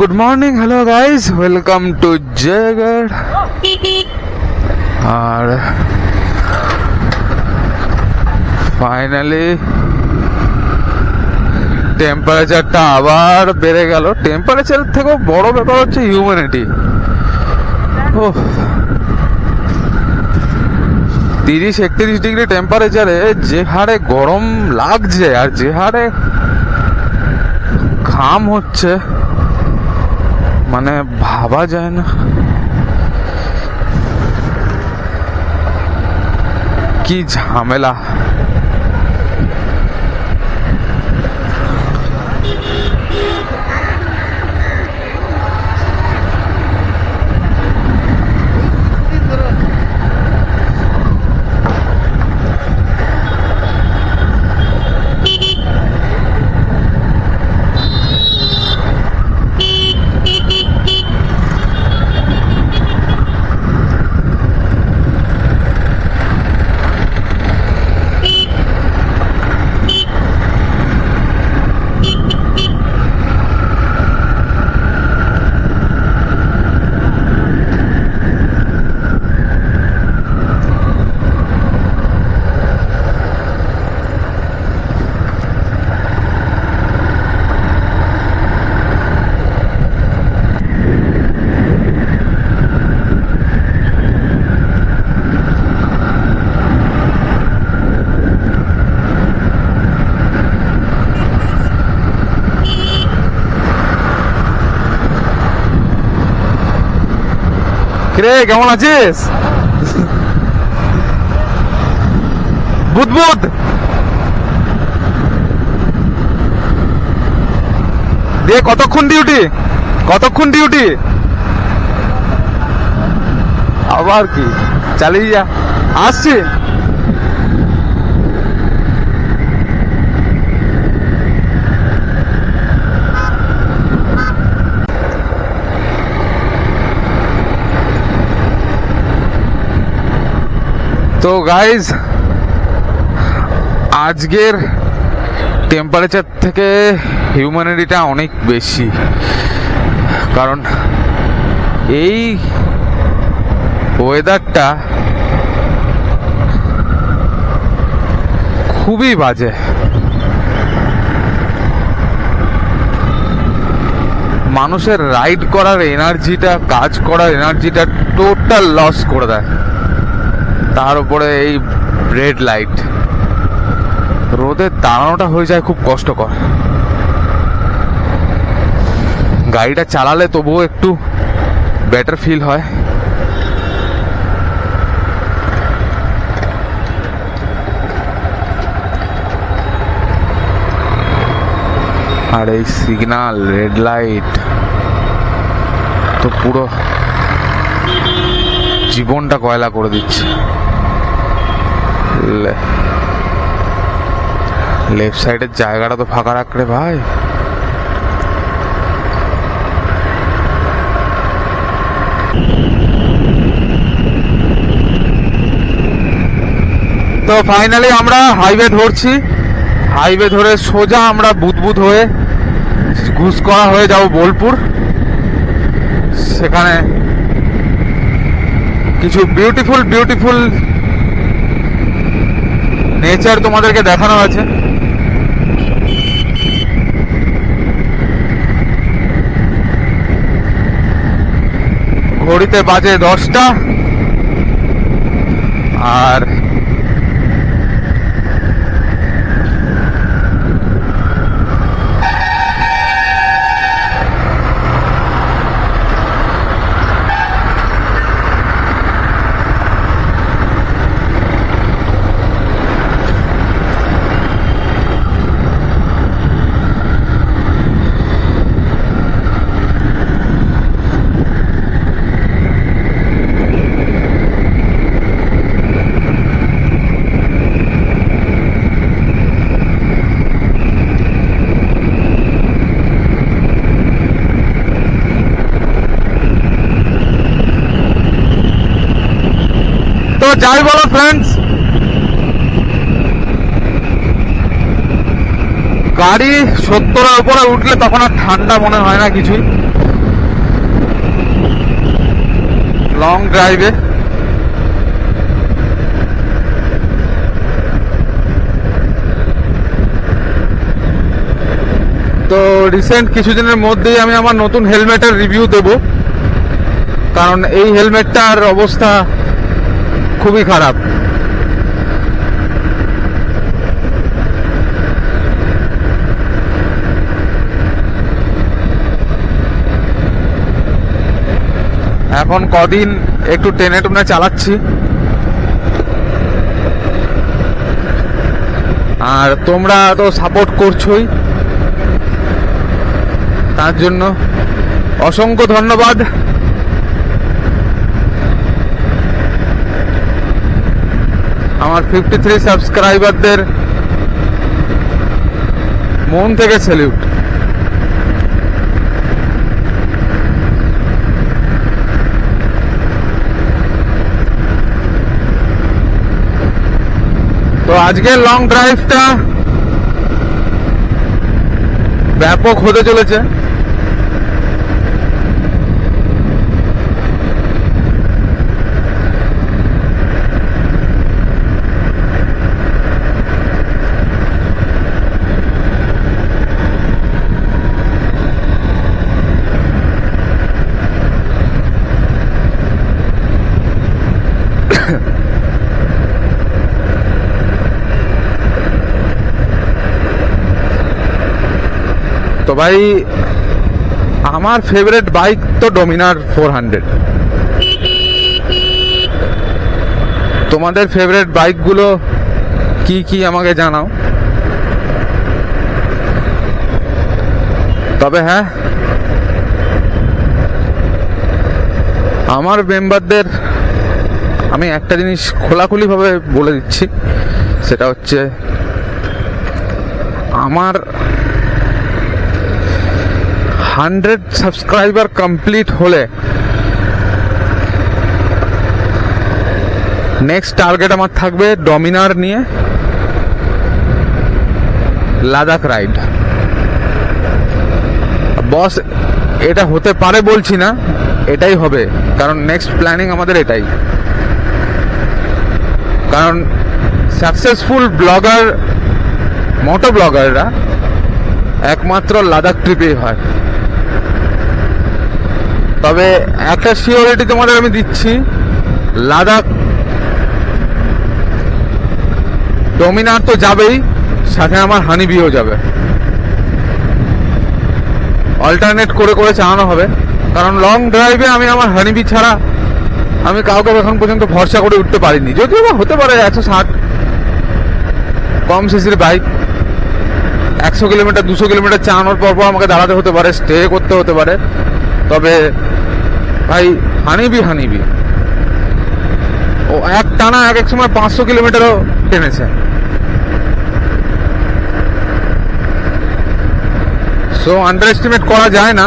Good morning hello guys welcome to Jaigarh R finally টেম্পারেচারটা আবার বেড়ে গেল টেম্পারেচারের থেকেও বড় ব্যাপার হচ্ছে হিউম্যানিটি ও তিরিশ একত্রিশ ডিগ্রি টেম্পারেচারে যে হারে গরম লাগছে আর যে হারে ঘাম হচ্ছে মানে ভাবা যায় না। কি ঝামেলা। কেমন আছিস? বুদবুদ! দিয়ে কতক্ষণ ডিউটি কতক্ষণ ডিউটি আবার কি? চালিয়ে যা। আসছি। তো গাইজ আজকের টেম্পারেচার থেকে হিউম্যানিটিটা অনেক বেশি। কারণ এই ওয়েদারটা খুবই বাজে। মানুষের রাইড করার এনার্জিটা কাজ করার এনার্জিটা টোটাল লস করে দেয়। তার উপরে এই রেড লাইট রোদে দাঁড়ানোটা হয়ে যায় খুব কষ্টকর। গাড়িটা চালালে তবুও একটু বেটার ফিল হয়। আর এই সিগনাল রেড লাইট তো পুরো জীবনটা কয়লা করে দিচ্ছে। লেফট সাইডের জায়গাটা তো ফাঁকা রাখ রে ভাই। তো ফাইনালি আমরা হাইওয়ে ধরছি। হাইওয়ে ধরে সোজা আমরা বুদবুদ হয়ে ঘুষকরা হয়ে যাব বোলপুর। সেখানে কিছু বিউটিফুল বিউটিফুল নেচার তোমাদেরকে দেখানো আছে। ঘড়িতে বাজে দশটা। আর যাই বলো ফ্রেন্ডস গাড়ি সত্তরের উপরে উঠলে তখন আর ঠান্ডা মনে হয় না কিছুই। লং ড্রাইভে তো রিসেন্ট কিছুদিনের মধ্যেই আমি আমার নতুন হেলমেটের রিভিউ দেব। কারণ এই হেলমেটটার অবস্থা খুবই খারাপ। এখন কদিন একটু টেনে টুনে চালাচ্ছি। আর তোমরা তো সাপোর্ট করছোই। তার জন্য অসংখ্য ধন্যবাদ। আমার ফিফটি থ্রি সাবস্ক্রাইবারদের মন থেকে স্যালিউট তো আজকে লং ড্রাইভটা ব্যাপক হতে চলেছে তো ভাই, আমার ফেভারিট বাইক তো ডোমিনার ফোর হান্ড্রেড তোমাদের ফেভারিট বাইকগুলো কি কি আমাকে জানাও? তবে হ্যাঁ আমার মেম্বারদের আমি একটা জিনিস খোলাখুলিভাবে বলে দিচ্ছি, সেটা হচ্ছে আমার হান্ড্রেড সাবস্ক্রাইবার কমপ্লিট হলে নেক্সট টার্গেট আমার থাকবে ডমিনার নিয়ে লাদাখ রাইড। বস, এটা হতে পারে বলছি না, এটাই হবে, কারণ নেক্সট প্ল্যানিং আমাদের এটাই। কারণ সাকসেসফুল ব্লগার, মোটো ব্লগাররা একমাত্র লাদাখ ট্রিপেই হয়। তবে একটা সিওরিটি তোমাদের আমি দিচ্ছি। লাদাখ ডোমিনার তো যাবেই, সাথে আমার হানিবিও যাবে। অল্টারনেট করে করে চালানো হবে। কারণ লং ড্রাইভে আমি আমার হানিবি ছাড়া আমি কাউকে এখন পর্যন্ত ভরসা করে উঠতে পারিনি। যদিও বা হতে পারে একশো ষাট কম সিসির বাইক একশো কিলোমিটার, দুশো কিলোমিটার চালানোর পর পর আমাকে দাঁড়াতে হতে পারে স্টে করতে হতে পারে। তবে ভাই, হানিবি হানিবি। ও, এক টানা এক এক সময় পাঁচশো কিলোমিটারও টেনেছে। সো আন্ডার এস্টিমেট করা যায় না।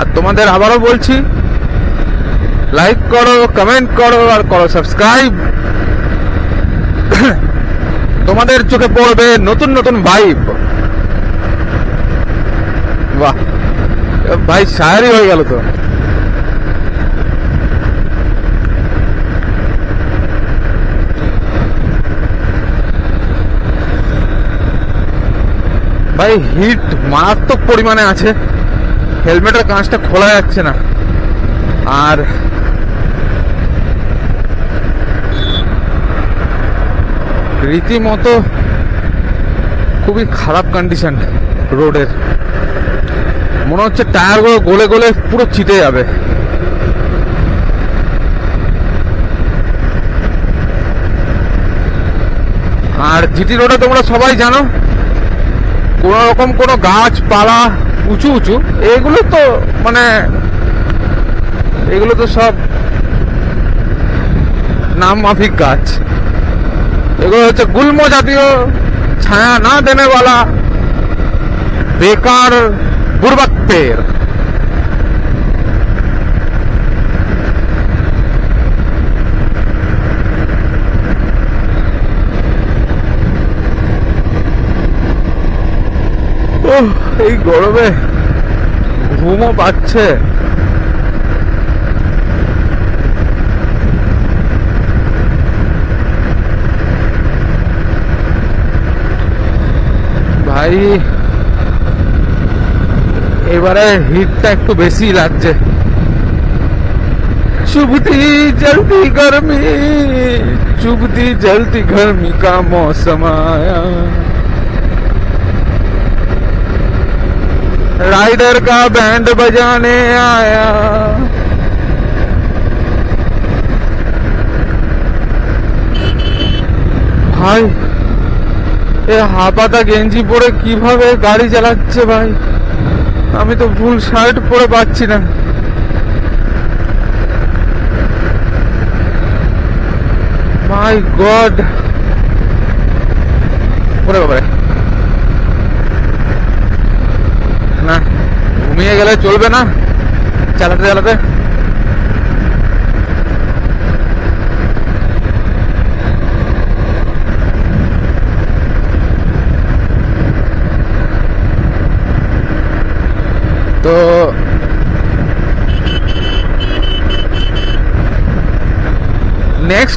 আর তোমাদের আবারও বলছি লাইক করো কমেন্ট করো, আর করো সাবস্ক্রাইব তোমাদের চোখে পড়বে নতুন নতুন ভাইব বাহ। ভাই শায়ারি হয়ে গেল তো। ভাই হিট মারাত্মক পরিমাণে আছে। হেলমেটের কাঁচটা খোলা যাচ্ছে না। আর রীতিমতো খুবই খারাপ কন্ডিশন রোডের। মনে হচ্ছে টায়ারগুলো গলে গলে পুরো চিটে যাবে। আর জিটি রোডে তোমরা সবাই জানো, কোন রকম কোনো গাছপালা উঁচু উঁচু, এগুলো তো মানে এগুলো তো সব নাম মাফিক গাছ। এগুলো হচ্ছে গুল্ম জাতীয় ছায়া না দেনেওয়ালা বেকার বুর্বাক পেड़ এই গরমে ঘুমও পাচ্ছে। ভাই এবারে হিটটা একটু বেশি লাগছে चुभती जलती गर्मी चुभती जलती गर्मी का मौसम आया राइडर का बैंड बजाने आया ভাই এ হাপাতা গেঞ্জি পরে কীভাবে গাড়ি চালাচ্ছে ভাই? আমি তো ফুল শার্ট পরে পাচ্ছি না। মাই গড ওরে বাবারে। না, ঘুমিয়ে গেলে চলবে না। চালাতে চালাতে তো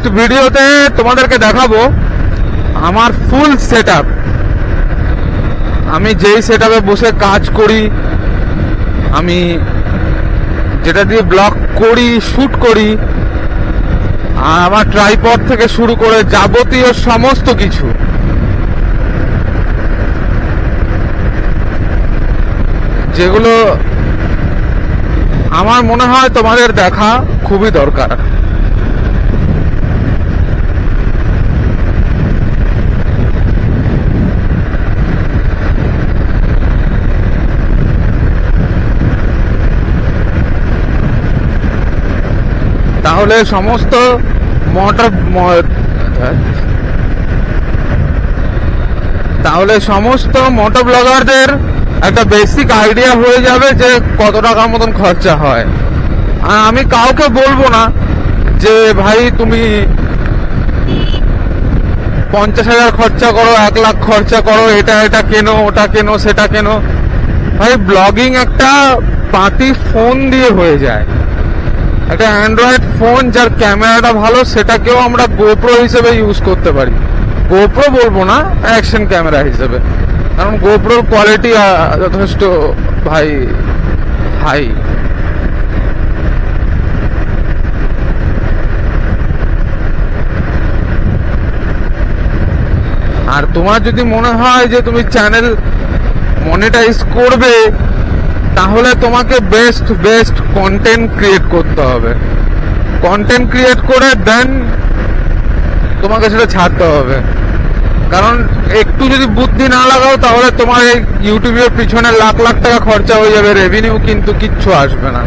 নেক্সট ভিডিওতে তোমাদেরকে দেখাবো আমার ফুল সেট আমি যেই সেট বসে কাজ করি, আমি যেটা দিয়ে ব্লগ করি শুট করি আমার ট্রাইপড থেকে শুরু করে যাবতীয় সমস্ত কিছু। যেগুলো আমার মনে হয় তোমাদের দেখা খুবই দরকার। তাহলে সমস্ত মোটর তাহলে সমস্ত মোটর ব্লগারদের একটা বেসিক আইডিয়া হয়ে যাবে যে কত টাকার মতন খরচা হয়। আর আমি কাউকে বলব না যে, ভাই, তুমি পঞ্চাশ হাজার খরচা করো, এক লাখ খরচা করো, এটা এটা কেনো, ওটা কেনো, সেটা কেনো। ভাই ব্লগিং একটা পার্টি ফোন দিয়ে হয়ে যায়। একটা অ্যান্ড্রয়েড ফোন যার ক্যামেরাটা ভালো, সেটাকেও আমরা গোপ্রো হিসেবে ইউজ করতে পারি। গোপ্রো বলব না অ্যাকশন ক্যামেরা হিসেবে। কারণ গোপ্রোর কোয়ালিটি যথেষ্ট ভাই হাই আর তোমার যদি মনে হয় যে তুমি চ্যানেল মনিটাইজ করবে তাহলে তোমাকে বেস্ট বেস্ট কন্টেন্ট ক্রিয়েট করতে হবে। কন্টেন্ট ক্রিয়েট করে দেন তোমাকে সেটা ছাড়তে হবে। কারণ একটু যদি বুদ্ধি না লাগাও, তাহলে তোমার এই ইউটিউবের পিছনে লাখ লাখ টাকা খরচা হয়ে যাবে রেভিনিউ কিন্তু কিচ্ছু আসবে না।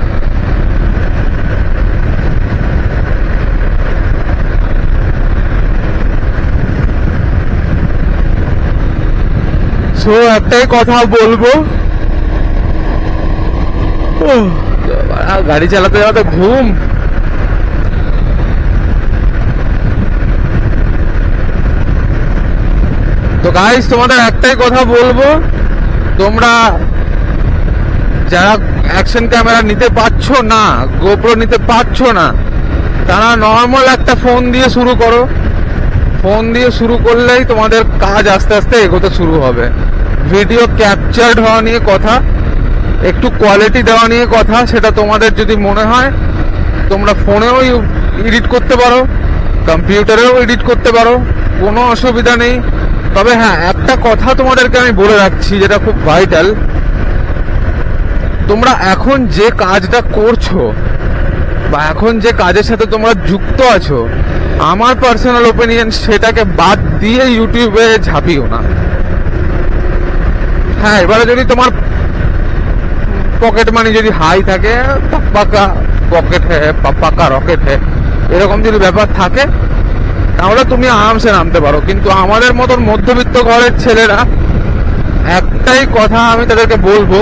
সো একটাই কথা বলব গাড়ি চালাতে চালাতে ঘুম। তো গাইস তোমাদের একটাই কথা বলব। তোমরা যারা অ্যাকশন ক্যামেরা নিতে পারছ না গোপ্রো নিতে পারছ না, তারা নর্মাল একটা ফোন দিয়ে শুরু করো। ফোন দিয়ে শুরু করলেই তোমাদের কাজ আস্তে আস্তে এগোতে শুরু হবে। ভিডিও ক্যাপচার্ড হওয়া নিয়ে কথা। একটু কোয়ালিটি দেওয়া নিয়ে কথা, সেটা তোমাদের যদি মনে হয়, তোমরা ফোনেও এডিট করতে পারো কম্পিউটারেও এডিট করতে পারো, কোনো অসুবিধা নেই। তবে হ্যাঁ একটা কথা তোমাদেরকে আমি বলে রাখছি, যেটা খুব ভাইটাল তোমরা এখন যে কাজটা করছ, বা এখন যে কাজের সাথে তোমরা যুক্ত আছো, আমার পার্সোনাল ওপিনিয়ন সেটাকে বাদ দিয়ে ইউটিউবে ঝাঁপিও না। হ্যাঁ এবারে যদি তোমার পকেট মানি যদি হাই থাকে, পাকা পকেট হ্যাঁ পাকা রকেট হ্যাঁ এরকম যদি ব্যাপার থাকে, তাহলে তুমি আরামসে নামতে পারো। কিন্তু আমাদের মতন মধ্যবিত্ত ঘরের ছেলেরা, একটাই কথা আমি তাদেরকে বলব,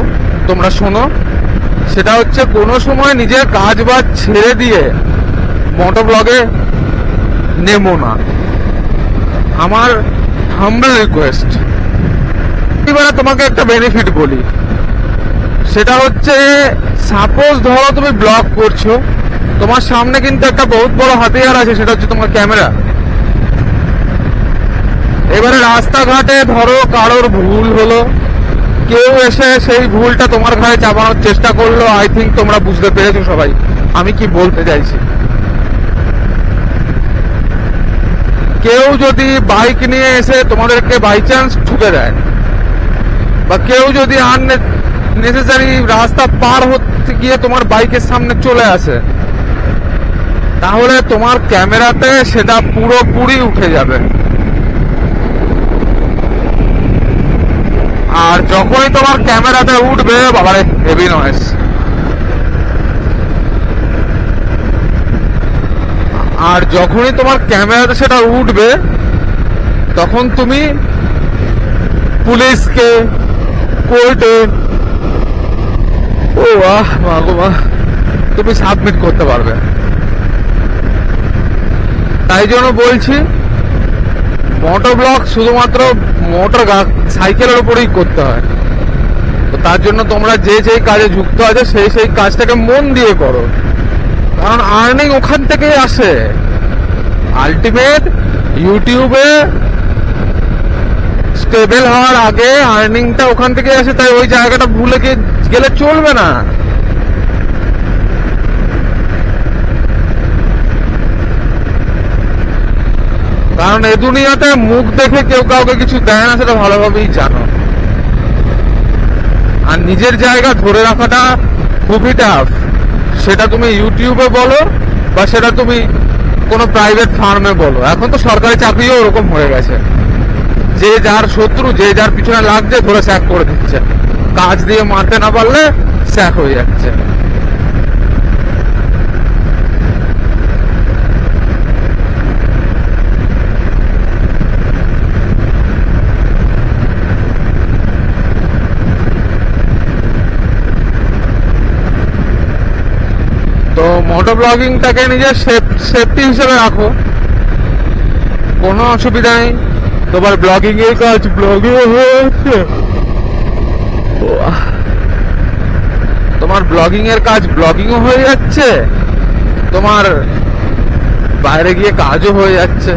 তোমরা শোনো, সেটা হচ্ছে কোনো সময় নিজের কাজ বাজ ছেড়ে দিয়ে মোটো ব্লগে নেমো না। আমার হাম্বল রিকোয়েস্ট এবারে তোমাকে একটা বেনিফিট বলি। সেটা হচ্ছে সাপোজ ধরো তুমি ব্লগ করছ, তোমার সামনে কিন্তু একটা বহুত বড় হাতিয়ার আছে, সেটা হচ্ছে তোমার ক্যামেরা এবারে রাস্তাঘাটে ধরো কারোর ভুল হলো, কেউ এসে সেই ভুলটা তোমার ঘাড়ে চাপানোর চেষ্টা করল আই থিঙ্ক তোমরা বুঝতে পেরেছ সবাই। আমি কি বলতে চাইছি? কেউ যদি বাইক নিয়ে এসে তোমাদেরকে বাই চান্স ঠুকে দেয়, বা কেউ যদি আন নেসেসারি রাস্তা পার হতে গিয়ে তোমার বাইকের সামনে চলে আসে। তাহলে তোমার ক্যামেরাতে সেটা পুরোপুরি উঠে যাবে। আর যখনই তোমার ক্যামেরাতে উঠবে, বাবারে হেভি নয়েস আর যখনই তোমার ক্যামেরাতে সেটা উঠবে, তখন তুমি পুলিশকে, কোর্টে ও মা গো মা। তুমি সাবমিট করতে পারবে। তাই জন্য বলছি মোটর ব্লক শুধুমাত্র মোটর সাইকেলের উপরেই করতে হয়। তো তার জন্য তোমরা যে যেই কাজে যুক্ত আছে, সেই সেই কাজটাকে মন দিয়ে করো। কারণ আর্নিং ওখান থেকেই আসে। আলটিমেট ইউটিউবে স্টেবল হওয়ার আগে আর্নিংটা ওখান থেকে আসে, তাই ওই জায়গাটা ভুলে গিয়ে গেলে চলবে না। কারণ এ দুনিয়াতে মুখ দেখে কেউ কাউকে কিছু দেয় না, সেটা ভালোভাবেই জানো। আর নিজের জায়গা ধরে রাখাটা খুবই টাফ সেটা তুমি ইউটিউবে বলো, বা সেটা তুমি কোনো প্রাইভেট ফার্মে বলো। এখন তো সরকারি চাকরিও ওরকম হয়ে গেছে। যে যার শত্রু, যে যার পিছনে লাগছে, ধরে স্যাক করে দিচ্ছে। কাজ দিয়ে মারতে না পারলে স্যাক হয়ে যাচ্ছে। তো মোটর ব্লগিংটাকে নিজের সেফটি হিসেবে রাখো। কোনো অসুবিধা নেই। তোমার ব্লগিং এর কাজ ব্লগিং হচ্ছে তোমার ব্লগিং এর কাজ ব্লগিংও হয়ে যাচ্ছে তোমার বাইরে গিয়ে কাজও হয়ে যাচ্ছে।